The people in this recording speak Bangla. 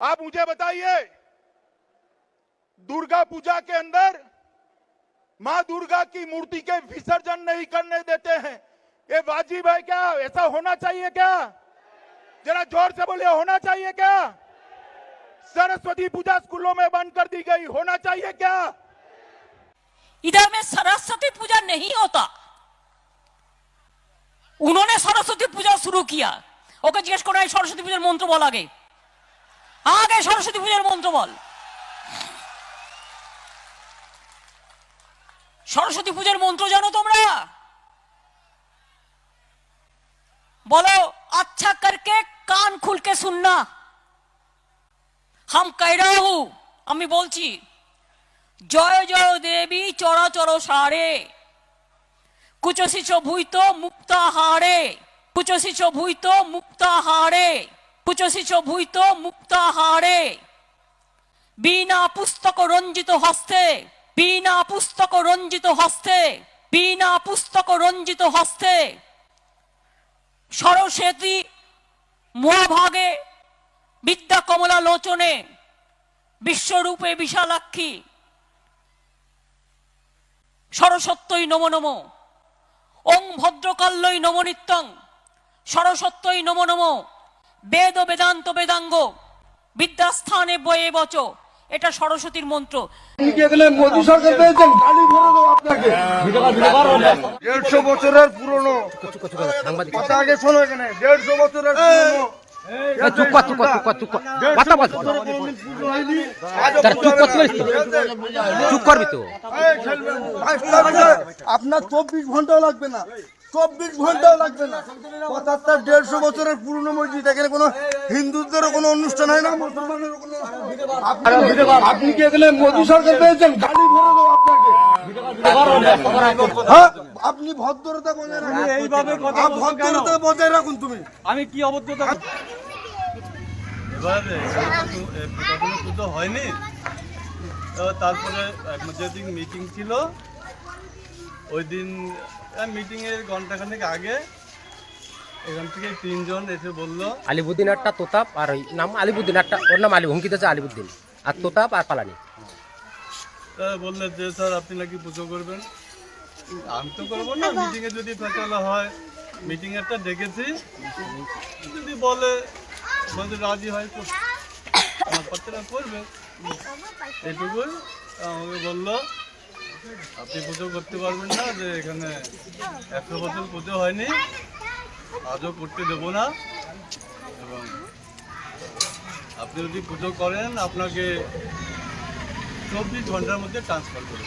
आप मुझे बताइए दुर्गा पूजा के अंदर मां दुर्गा की मूर्ति के विसर्जन नहीं करने देते हैं ये वाजिब है क्या ऐसा होना चाहिए क्या जरा जोर से बोलिए होना चाहिए क्या सरस्वती पूजा स्कूलों में बंद कर दी गई होना चाहिए क्या इधर में सरस्वती पूजा नहीं होता उन्होंने सरस्वती पूजा शुरू किया ওকে জিজ্ঞেস করো এই সরস্বতী পূজার মন্ত্র বল আগে আগে সরস্বতী পূজার মন্ত্র বল। সরস্বতী পূজার মন্ত্র জানো তোমরা? বলো আচ্ছা করকে কান খুলকে শুননা। হাম কাইরা হু? আমি বলছি, জয় জয় দেবী চরাচর সারে। কুচসিচ ভুইত মুক্তাহারে কুচসিচ ভুইত মুক্তাহারে কুচসিচ ভুইত মুক্তাহারে বিনা পুস্তক রঞ্জিত হস্তে বিনা পুস্তক রঞ্জিত হস্তে বিনা পুস্তক রঞ্জিত হস্তে। সরস্বতী মহাভাগে বিদ্যা কমলা লোচনে বিশ্বরূপে বিশালাক্ষী। সরস্বত্যই নম নম। ওং ভদ্রকাল্যই নম নিত্যং। সরস্বত্যই নম নম। বেদ বেদান্ত বেদাঙ্গ বিদ্যাস্থানে বয়ে বচ এটা সরস্বতীর মন্ত্র। আপনি কি এখানে মোদী সরকার পেয়েছেন গালি আপনাকে। দেড়শো বছরের পুরনো। কথা আগে শোনো এখানে দেড়শো বছরের পুরনো। আপনার চব্বিশ ঘন্টাও লাগবে না। চব্বিশ ঘন্টাও লাগবে না। পঁচাত্তর দেড়শো বছরের পুরনো মসজিদ এখানে কোনো হিন্দুদেরও কোনো অনুষ্ঠান হয় না মুসলমানেরও কোনো আপনি- আপনি কি এখানে মোদী সরকার পেয়েছেন? গালি ভরে দেবো আপনাকে। হ্যাঁ? আপনি ভদ্রতা বজায় রাখুন। এইভাবে কথা? ভদ্রতা বজায় রাখুন তুমি। আমি কি অবদ্ধতা এবারে হয়নি। তো তারপরে যেদিন মিটিং ছিল। ওই দিন মিটিং এর ঘন্টাখানেক আগে এখান থেকে তিনজন এসে বলল আলিবুদ্দিন একটা তোতাপ আর ওই নাম আলিবুদ্দিন একটা ওর নাম আলি হুমকি দিয়েছে আলিবুদ্দিন। আর তোতাপ আর পালানি। তারা বললেন যে স্যার আপনি নাকি পুজো করবেন? আমি তো করব না মিটিং এ যদি ফেসলা হয় মিটিং একটা ডেকেছি। যদি বলে বলতে রাজি হয় তো করবে। এটুকুই আমাকে বলল। আপনি পুজো করতে পারবেন না, যে এখানে একশো বছর পুজো হয়নি আজও করতে দেবো না এবং আপনি যদি পুজো করেন, আপনাকে চব্বিশ ঘণ্টার মধ্যে ট্রান্সফার করে।